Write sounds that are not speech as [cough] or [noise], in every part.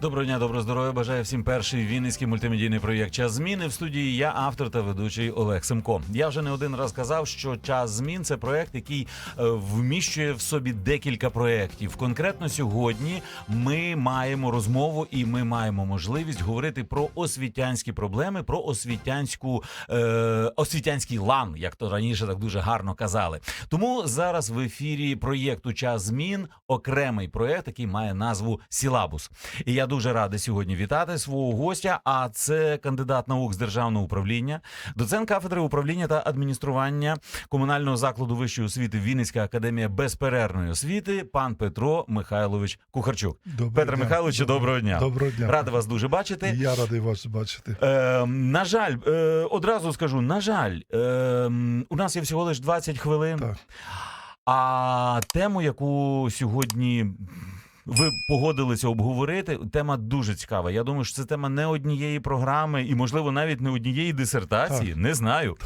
Доброго дня, доброго здоров'я. Бажаю всім перший вінницький мультимедійний проєкт Час зміни. В студії я автор та ведучий Олег Семко. Я вже не один раз казав, що час змін це проєкт, який е, вміщує в собі декілька проєктів. Конкретно сьогодні ми маємо розмову і ми маємо можливість говорити про освітянські проблеми, про освітянську е, освітянський лан, як то раніше так дуже гарно казали. Тому зараз в ефірі проєкту Час змін окремий проєкт, який має назву Сілабус. І я дуже радий сьогодні вітати свого гостя. А це кандидат наук з державного управління, доцент кафедри управління та адміністрування комунального закладу вищої освіти Вінницька академія безперервної освіти, пан Петро Михайлович Кухарчук. Доброго Петре дня. Михайловичу, доброго дня. Доброго дня. Радий вас дуже бачити. Я радий вас бачити. Е, на жаль, е, одразу скажу, на жаль, е, у нас є всього лише 20 хвилин. Так. А тему, яку сьогодні ви погодилися обговорити, тема дуже цікава. Я думаю, що це тема не однієї програми і, можливо, навіть не однієї дисертації. Не знаю.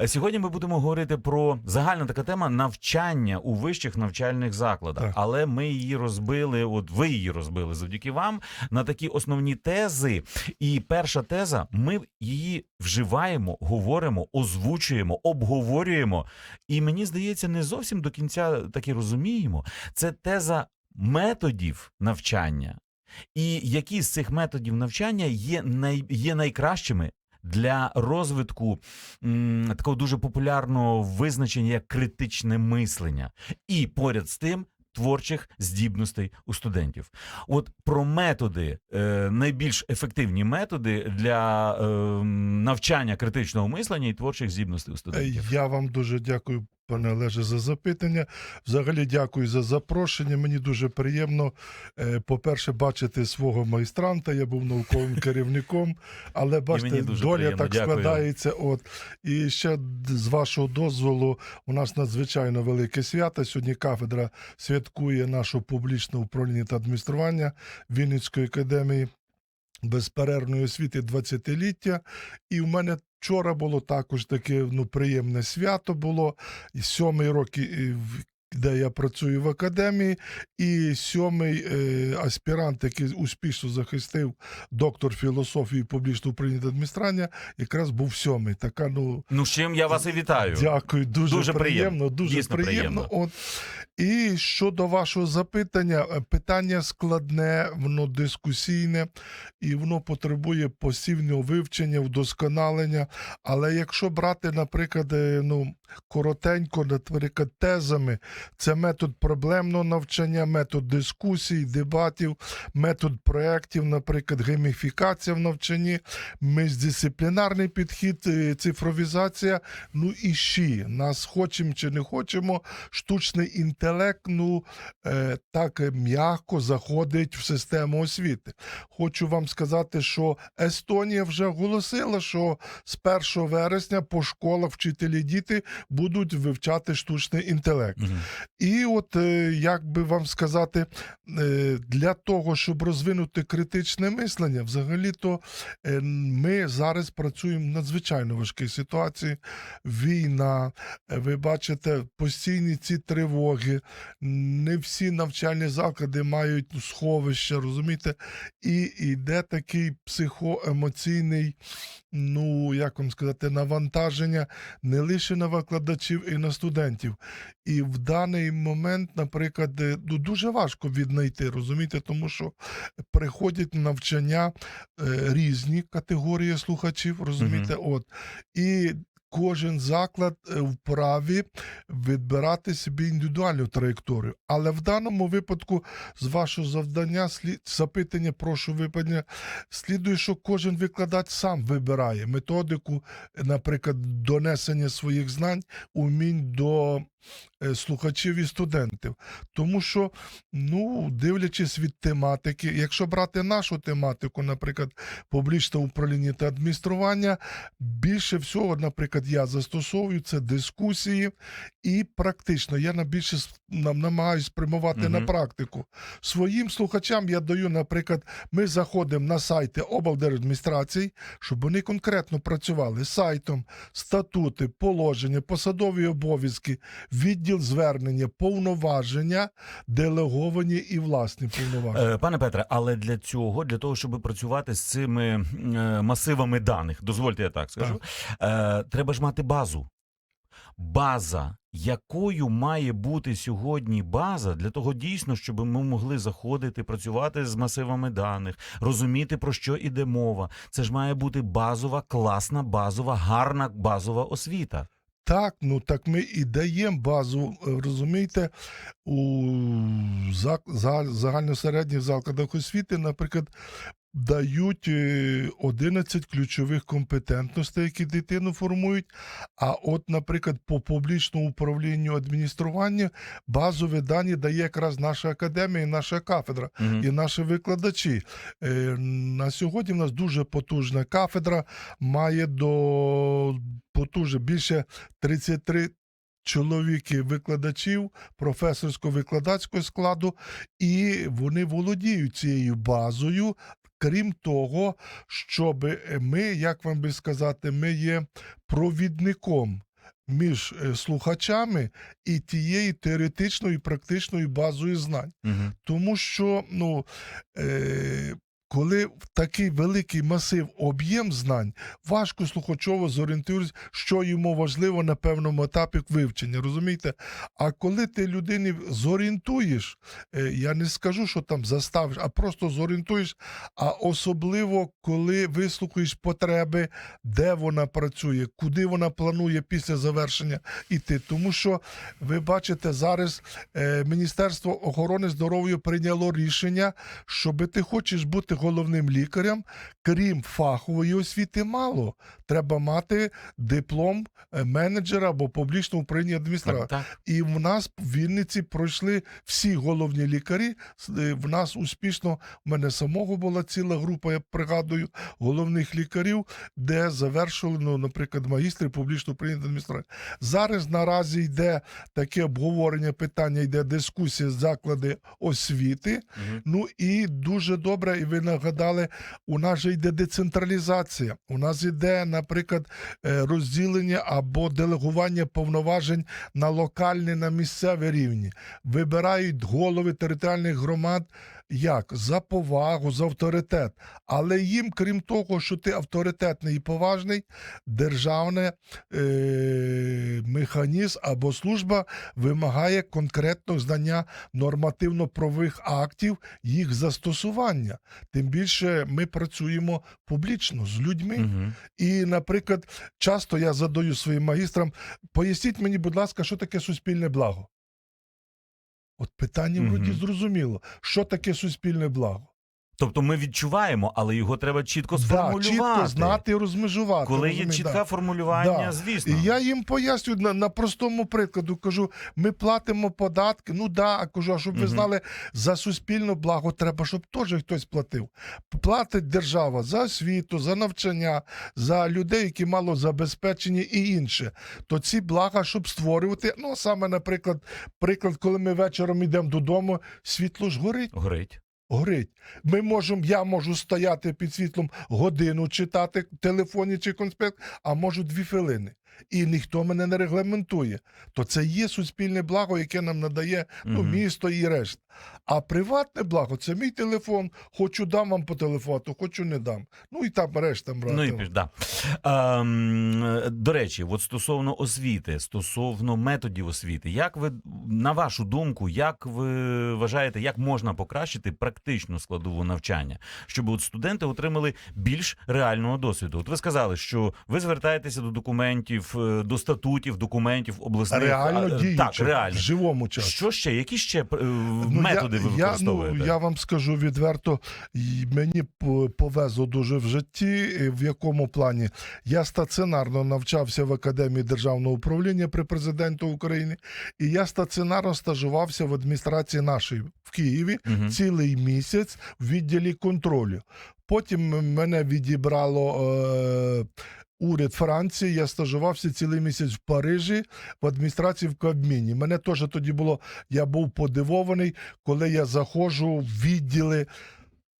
Е, Сьогодні ми будемо говорити про загальна така тема навчання у вищих навчальних закладах. Так. Але ми її розбили. От ви її розбили завдяки вам на такі основні тези. І перша теза: ми її вживаємо, говоримо, озвучуємо, обговорюємо. І мені здається, не зовсім до кінця таки розуміємо. Це теза методів навчання. І які з цих методів навчання є, най, є найкращими для розвитку м, такого дуже популярного визначення як критичне мислення, і поряд з тим творчих здібностей у студентів. От про методи, е, найбільш ефективні методи для е, навчання критичного мислення і творчих здібностей у Е, студентів. Я вам дуже дякую, пане Олеже, за запитання. Взагалі дякую за запрошення. Мені дуже приємно, е, по-перше, бачити свого майстранта. Я був науковим керівником, але бачите, доля приємно. так Дякую. складається. От і ще з вашого дозволу, у нас надзвичайно велике свято. Сьогодні кафедра святкує нашу публічне управління та адміністрування Вінницької академії. Безперервної освіти 20-ліття. І в мене вчора було також таке ну, приємне свято було. І сьомий рок, і- і в- де я працюю в академії, і сьомий е, аспірант, який успішно захистив доктор філософії публічного управління та адміністрування, якраз був сьомий. Така, ну, Ну, з чим я вас і вітаю. Дякую, дуже, Дуже приємно, приємно. Дуже дійсно приємно. приємно. От. І щодо вашого запитання, е, питання складне, воно дискусійне і воно потребує постійного вивчення, вдосконалення. Але якщо брати, наприклад, е, ну, коротенько, наприклад, тезами, це метод проблемного навчання, метод дискусій, дебатів, метод проєктів, наприклад, гейміфікація в навчанні, міждисциплінарний підхід, е, цифровізація. Ну і ще нас хочемо чи не хочемо, штучний інтелект ну е, так м'яко заходить в систему освіти. Хочу вам сказати, що Естонія вже оголосила, що з 1 вересня по школах вчителі діти будуть вивчати штучний інтелект. Мгм. І от е, як би вам сказати, е, для того, щоб розвинути критичне мислення, взагалі-то е, ми зараз працюємо в надзвичайно важкій ситуації. Війна, ви бачите, постійні ці тривоги, не всі навчальні заклади мають сховища, розумієте? І йде такий психоемоційний, ну як вам сказати, навантаження не лише на викладачів і на студентів. І в даний момент, наприклад, е, ну, дуже важко віднайти, розумієте, тому що приходять навчання е, різні категорії слухачів, розумієте, от. І кожен заклад е, вправі відбирати собі індивідуальну траєкторію. Але в даному випадку, з вашого завдання, слід, запитання, прошу випадня, слідує, що кожен викладач сам вибирає методику, наприклад, донесення своїх знань, умінь до слухачів і студентів. Тому що, ну, дивлячись від тематики, якщо брати нашу тематику, наприклад, публічне управління та адміністрування, більше всього, наприклад, я застосовую це дискусії і практично я на більше намагаюся спрямувати на практику. Своїм слухачам я даю, наприклад, ми заходимо на сайти облдержадміністрацій, щоб вони конкретно працювали сайтом, статути, положення, посадові обов'язки, відділ звернення, повноваження, делеговані і власні повноваження. Е, Пане Петре, але для цього, для того, щоб працювати з цими е, масивами даних, дозвольте я так скажу, е, треба ж мати базу. База, якою має бути сьогодні база для того дійсно, щоб ми могли заходити, працювати з масивами даних, розуміти про що іде мова. Це ж має бути базова, класна, базова, гарна базова освіта. Так, ну так ми і даємо базу, е, розумієте, у загальносередніх закладах освіти, наприклад, дають е, 11 ключових компетентностей, які дитину формують. А от, наприклад, по публічному управлінню адмініструванню базові дані дає якраз наша академія і наша кафедра Мгм. і наші викладачі. Е, На сьогодні в нас дуже потужна кафедра, має до потужно більше 33 чоловіки викладачів професорсько-викладацького складу, і вони володіють цією базою. Крім того, щоб ми, як вам би сказати, ми є провідником між е, слухачами і тією теоретичною і практичною базою знань. угу. Тому що, ну, е, коли такий великий масив об'єм знань, важко слухачово зорієнтуватися, що йому важливо на певному етапі вивчення, розумієте? А коли ти людині зорієнтуєш, е, я не скажу, що там заставиш, а просто зорієнтуєш, а особливо коли вислухаєш потреби, де вона працює, куди вона планує після завершення іти. Тому що ви бачите, зараз е, Міністерство охорони здоров'я прийняло рішення, щоб ти хочеш бути головним лікарем, крім фахової освіти, мало. Треба мати диплом е, менеджера або публічного управління так. І в нас в Вінниці пройшли всі головні лікарі. Е, В нас успішно, в мене самого була ціла група, я пригадую, головних лікарів, де завершили, ну, наприклад, магістри публічного управління адміністрації. Зараз наразі йде таке обговорення питання, йде дискусія з заклади освіти. Мгм. Ну і дуже добре, і ви нагадали, у нас же йде децентралізація. У нас йде, наприклад, е, розділення або делегування повноважень на локальний, на місцевий рівні. Вибирають голови територіальних громад як за повагу, за авторитет. Але їм, крім того, що ти авторитетний і поважний, державне е, механізм або служба вимагає конкретного знання нормативно-правових актів, їх застосування. Тим більше ми працюємо публічно з людьми. Мгм. І, наприклад, часто я задаю своїм магістрам: поясніть мені, будь ласка, що таке суспільне благо? От питання вроді зрозуміло. Що таке суспільне благо? Тобто ми відчуваємо, але його треба чітко Да, сформулювати. чітко знати і розмежувати. Коли є розумієте, чітке да. формулювання, Да. звісно. І я їм пояснюю на, на простому прикладу. Кажу: ми платимо податки. Ну да, а кажу, а щоб ви знали, за суспільне благо треба, щоб теж хтось платив. Платить держава за освіту, за навчання, за людей, які мало забезпечені і інше. То ці блага, щоб створювати. Ну саме, наприклад, приклад, коли ми вечором йдемо додому, світло ж горить. Горить. Горить. Ми можемо, я можу стояти під світлом годину читати в телефоні чи конспект, а можу дві хвилини. І ніхто мене не регламентує. То це є суспільне благо, яке нам надає ну, місто і решта. А приватне благо це мій телефон. Хочу дам вам по телефону, хочу не дам. Ну і там решта брати. Ну і піш, да. Ем, до речі, от стосовно освіти, стосовно методів освіти, як ви на вашу думку, як ви вважаєте, як можна покращити практичну складову навчання, щоб от студенти отримали більш реального досвіду? От ви сказали, що ви звертаєтеся до документів, е, до статутів, документів обласних Реально а, діючи так, реально. в живому часі. Що ще? Які ще е, Ну, методи ви я, використовуєте? Я, ну, я вам скажу відверто, мені повезло дуже в житті. В якому плані? Я стаціонарно навчався в Академії державного управління при президенту України, і я стаціонарно стажувався в адміністрації нашої в Києві Мгм. цілий місяць в відділі контролю. Потім мене відібрало. Е- Уряд Франції, я стажувався цілий місяць в Парижі в адміністрації в Кабміні. Мене теж тоді було, я був подивований, коли я заходжу в відділи.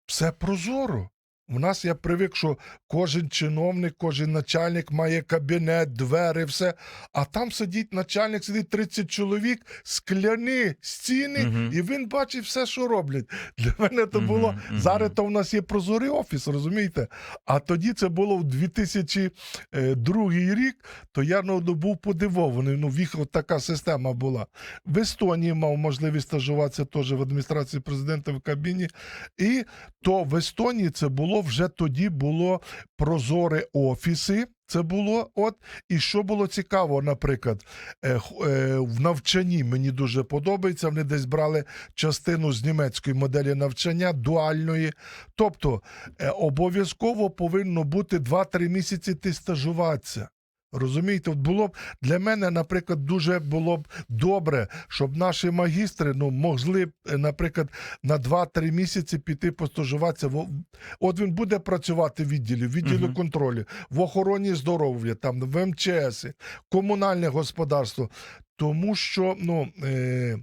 Все прозоро. У нас я привик, що кожен чиновник, кожен начальник має кабінет, двері, все. А там сидить начальник, сидить 30 чоловік, скляні стіни, Мгм. і він бачить все, що роблять. Для мене то було мгм. зараз. То в нас є прозорий офіс, розумієте? А тоді це було в 2002 рік. То я ну, був подивований. Ну, в їх от така система була. В Естонії мав можливість стажуватися теж в адміністрації президента в кабіні. І то в Естонії це було вже тоді було прозоре офіси. Це було от і що було цікаво, наприклад, е, е, в навчанні мені дуже подобається. Вони десь брали частину з німецької моделі навчання, дуальної. Тобто е, обов'язково повинно бути 2-3 місяці ти стажуватися. Розумієте, от було б для мене, наприклад, дуже було б добре, щоб наші магістри ну, могли б, е, наприклад, на 2-3 місяці піти постажуватися. От він буде працювати в відділі, в відділі Мгм. контролю, в охороні здоров'я, там, в МЧС, комунальне господарство. Тому що ну, е,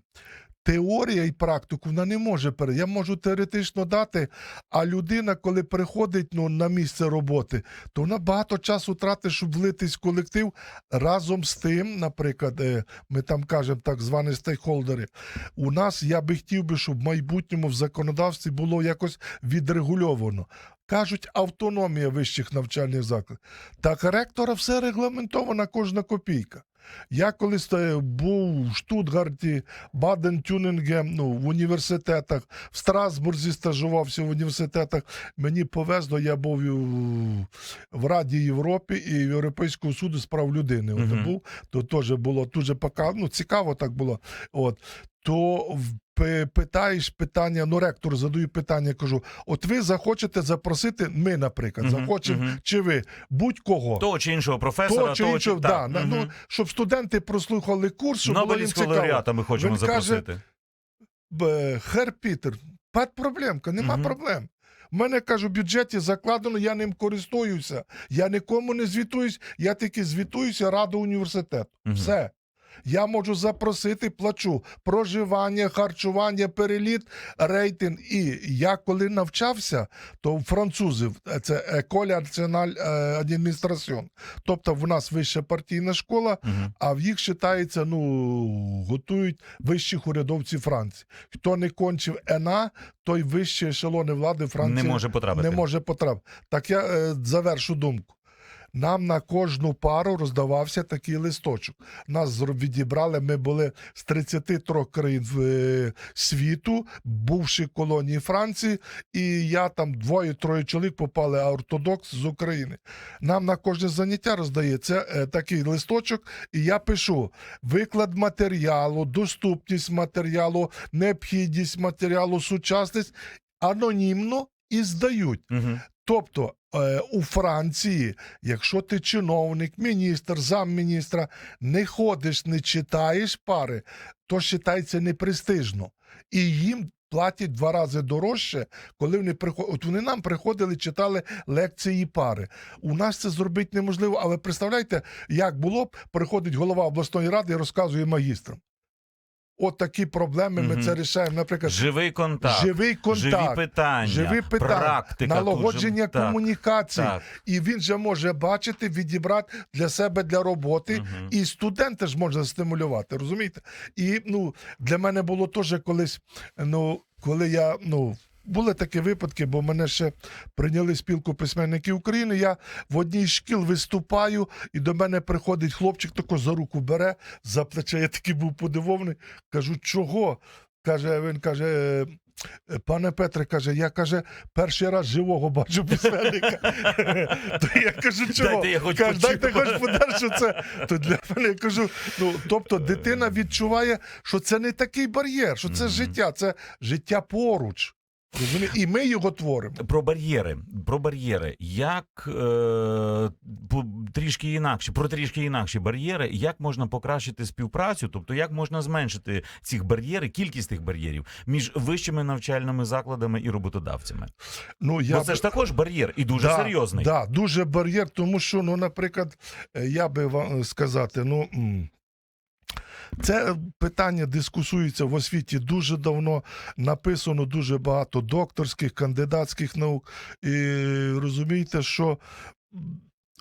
теорія і практику вона не може пере. Я можу теоретично дати, а людина, коли приходить ну, на місце роботи, то вона багато часу тратить, щоб влитись в колектив. Разом з тим, наприклад, е, ми там кажемо так звані стейкхолдери. У нас я би хотів би, щоб в майбутньому в законодавстві було якось відрегульовано. Кажуть, автономія вищих навчальних закладів. Так ректора все регламентована кожна копійка. Я колись е, був в Штутгарті, Баден-Тюнингем, ну, в університетах, в Страсбурзі стажувався в університетах. Мені повезло, я був в- в Раді Європи і в Європейського суду з прав людини. От Мгм. був, то теж було дуже пока, ну, цікаво так було. От. То питаєш питання, ну ректор задаю питання, кажу: от ви захочете запросити, ми, наприклад, Мгм, захочемо, мгм. чи ви будь-кого. Того чи іншого професора, Того чи того іншого, чи... да, на- ну, щоб студенти прослухали курс, щоб було їм цікаво. ми хочемо Він запросити. Б- Хер Пітер, пад проблемка, нема Мгм. проблем. У мене кажу, в бюджеті закладено, я ним користуюся. Я нікому не звітуюсь, я тільки звітуюся раду університету. Мгм. Все. Я можу запросити, плачу проживання, харчування, переліт, рейтинг. І я коли навчався, то французів е, це Еколя Національ Адміністраціон. Тобто в нас вища партійна школа, а в їх вважається, ну, готують вищих урядовців Франції. Хто не кончив ЕНА, той вищі ешелони влади Франції Не може потрапити. не може потрапити. Так я е, завершу думку. Нам на кожну пару роздавався такий листочок. Нас відібрали. Ми були з 33 країн е, світу, бувши колонії Франції, і я там двоє-троє чоловік попали, ортодокс з України. Нам на кожне заняття роздається е, такий листочок, і я пишу виклад матеріалу, доступність матеріалу, необхідність матеріалу, сучасність анонімно і здають. Мгм. Тобто е, у Франції, якщо ти чиновник, міністр, замміністра, не ходиш, не читаєш пари, то вважається непрестижно. І їм платять два рази дорожче, коли вони приходять. От вони нам приходили, читали лекції пари. У нас це зробити неможливо, але представляєте, як було б, приходить голова обласної ради і розказує магістрам. От такі проблеми ми це рішаємо. Наприклад, Живий контакт. живий контакт. Живі питання, Живі питання, практика. налагодження же- комунікації. Так. І він же може бачити, відібрати для себе для роботи. Угу. І студента ж можна стимулювати, розумієте? І ну, для мене було теж колись, ну, коли я. ну, були такі випадки, бо мене ще прийняли спілку письменників України. Я в одній шкіл виступаю, і до мене приходить хлопчик, тако за руку бере, за плече. Я такий був подивований. Кажу, чого? Каже, він каже. «Е, Пане Петре, каже, я каже, перший раз живого бачу письменника. [laughs] То я кажу, чого? Дайте я хоч Каже, дайте хоч подальше це. То для мене я кажу, ну тобто дитина відчуває, що це не такий бар'єр, що це життя, це життя поруч. І ми його творимо. Про бар'єри. Про бар'єри. Як е, трішки інакше, про трішки інакші бар'єри, як можна покращити співпрацю, тобто як можна зменшити цих бар'єри, кількість тих бар'єрів між вищими навчальними закладами і роботодавцями? Ну, я Бо це б- ж також бар'єр і дуже Да, серйозний. Да, дуже бар'єр, тому що, ну, наприклад, е, я би вам сказати, ну. Це питання дискусується в освіті дуже давно. Написано дуже багато докторських, кандидатських наук. І розумієте, що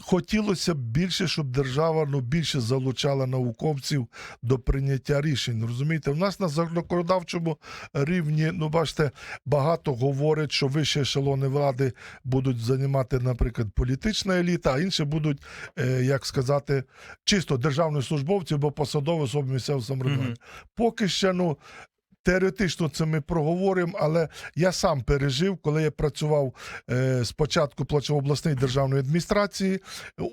хотілося б більше, щоб держава ну, більше залучала науковців до прийняття рішень. Розумієте, в нас на законодавчому рівні, ну бачите, багато говорять, що вищі ешелони влади будуть займати, наприклад, політична еліта, а інші будуть, е, як сказати, чисто державні службовці або посадові особи місцевого самоврядування. Мгм. Поки ще ну. Теоретично це ми проговоримо, але я сам пережив, коли я працював е, спочатку в обласній державної адміністрації,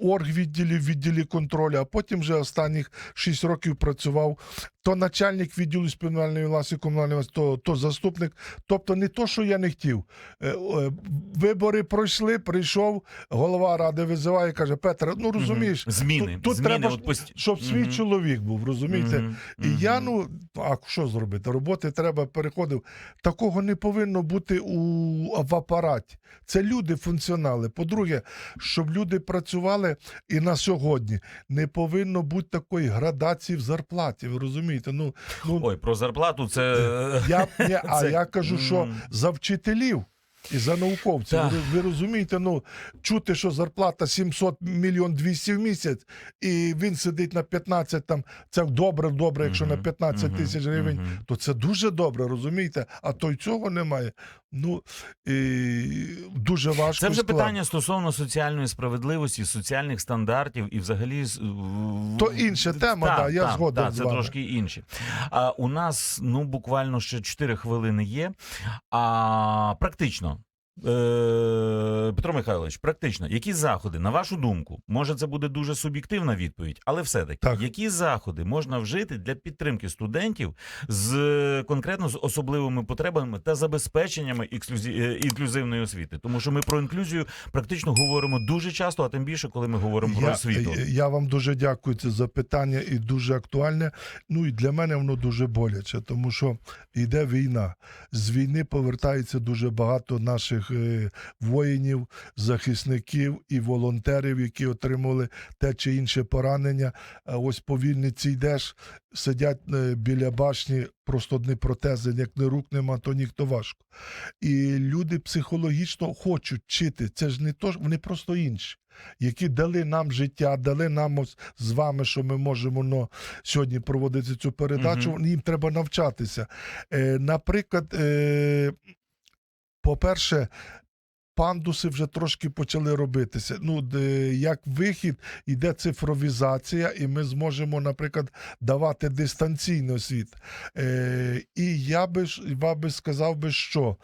оргвідділі, відділі контролю, а потім вже останніх 6 років працював то начальник відділу спільної власті комунальної власті, то, то заступник. Тобто не то, що я не хотів. Е, е, вибори пройшли, прийшов, голова ради визиває, каже: Петра, ну розумієш, зміни. тут- тут зміни треба, от пост- щоб свій Мгм. чоловік був, розумієте? Мгм. І я, ну, а що зробити? Роботи треба переходив. Такого не повинно бути у, в апараті. Це люди функціонали. По-друге, щоб люди працювали і на сьогодні не повинно бути такої градації в зарплаті. Ви розумієте? Ну, ну Ой, про зарплату це. я, ні, [laughs] а Це- я кажу, що за вчителів. І за науковців. Ви, ви розумієте, ну чути, що зарплата 700 мільйон 200 в місяць, і він сидить на 15 там. Це добре, добре, якщо на Мгм, 15 мгм, тисяч гривень, то це дуже добре, розумієте? А то й цього немає. Ну і дуже важко. Це вже склад. питання стосовно соціальної справедливості, соціальних стандартів і взагалі То інша тема, Так, да, я так, згоден так, з це вами. трошки інше. А у нас ну буквально ще 4 хвилини є. А практично. Е, Петро Михайлович, практично, які заходи, на вашу думку, може це буде дуже суб'єктивна відповідь, але все-таки, Так. які заходи можна вжити для підтримки студентів з конкретно з особливими потребами та забезпеченнями е, інклюзивної освіти? Тому що ми про інклюзію практично говоримо дуже часто, а тим більше, коли ми говоримо про освіту. я вам дуже дякую це запитання і дуже актуальне. Ну і для мене воно дуже боляче, тому що йде війна. З війни повертається дуже багато наших е, воїнів, захисників і волонтерів, які отримали те чи інше поранення. Ось по Вінниці йдеш, сидять е, біля башні, просто одні протези, як не рук нема, то ніхто важко. І люди психологічно хочуть вчити. Це ж не то, вони просто інші які дали нам життя, дали нам ось з вами, що ми можемо ну, сьогодні проводити цю передачу. Мгм. Їм треба навчатися. Е, наприклад, е, по-перше, пандуси вже трошки почали робитися. Ну, де, як вихід, йде цифровізація, і ми зможемо, наприклад, давати дистанційний освіт. Е, і я би, я би сказав би, що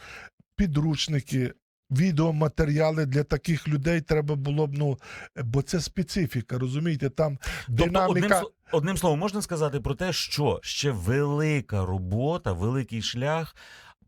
підручники. Відеоматеріали для таких людей треба було б, ну, бо це специфіка, розумієте? Там Тобто, одним, одним словом, можна сказати про те, що ще велика робота, великий шлях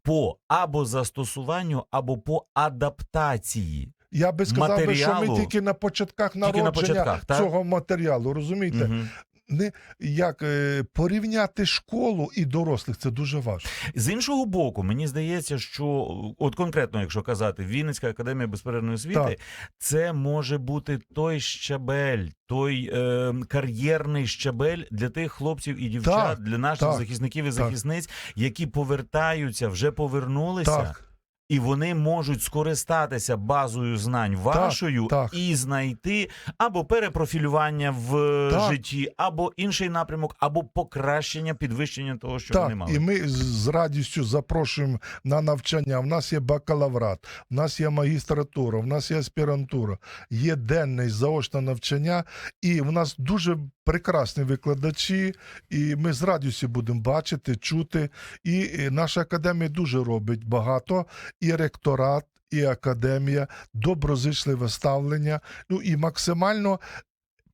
по або застосуванню, або по адаптації. Я би сказав матеріалу, що ми тільки на початках Тільки на народження початках, цього матеріалу, розумієте? Мгм. Не як е, порівняти школу і дорослих це дуже важко. З іншого боку, мені здається, що от конкретно, якщо казати, Вінницька академія безперервної освіти, Так. це може бути той щабель, той е, кар'єрний щабель для тих хлопців і дівчат, Так, для наших так, захисників і так. захисниць, які повертаються, вже повернулися. Так, І вони можуть скористатися базою знань вашою так. і знайти або перепрофілювання в Так. житті, або інший напрямок, або покращення, підвищення того, що вони мали. І ми з- радістю запрошуємо на навчання. У нас є бакалаврат, у нас є магістратура, у нас є аспірантура, є денне заочне навчання, і в нас дуже прекрасні викладачі, і ми з радістю будемо бачити, чути. І наша академія дуже робить багато, і ректорат. І академія, доброзичливе ставлення. Ну і максимально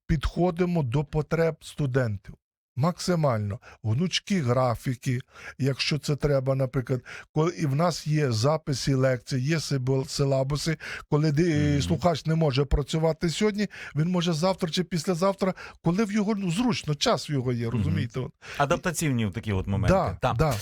підходимо до потреб студентів. Максимально гнучкі графіки, якщо це треба, наприклад, коли і в нас є записи лекцій, є силабуси, коли слухач не може працювати сьогодні, він може завтра чи післязавтра, коли в його ну, зручно, час в його є, розумієте? Адаптаційні такі от моменти. Да, Так. да.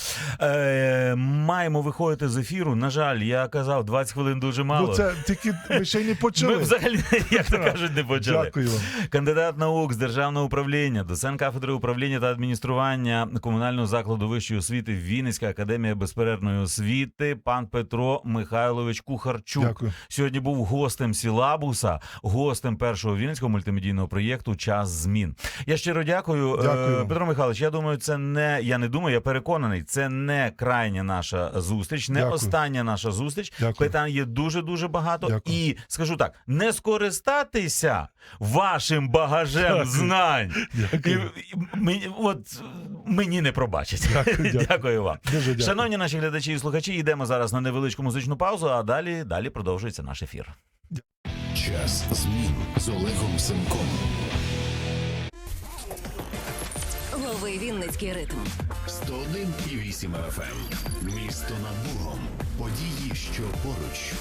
Е, маємо виходити з ефіру. На жаль, я казав, 20 хвилин дуже мало. Ну це тільки ми ще й не [laughs] Ми взагалі, як то кажуть, не почали. Дякую вам. Кандидат наук з державного управління, доцент кафедри управління управління та адміністрування комунального закладу вищої освіти Вінницька академія безперервної освіти, пан Петро Михайлович Кухарчук. Дякую. Сьогодні був гостем сілабуса, гостем першого вінницького мультимедійного проєкту Час змін. Я щиро дякую, Е, Дякую. Петро Михайлович. Я думаю, це не я не думаю, я переконаний. Це не крайня наша зустріч, не Дякую. остання наша зустріч. Дякую. Питань є дуже дуже багато. Дякую. І скажу так: не скористатися вашим багажем Дякую. знань. Дякую. і мені, от мені не пробачать. Дякую, дякую. [laughs] Дякую вам. Дуже дякую. Шановні наші глядачі і слухачі, йдемо зараз на невеличку музичну паузу, а далі, далі продовжується наш ефір. Час змін з Олегом Семком. Лови Вінницький ритм. 101,8 FM. Місто над Богом. Події, що поруч.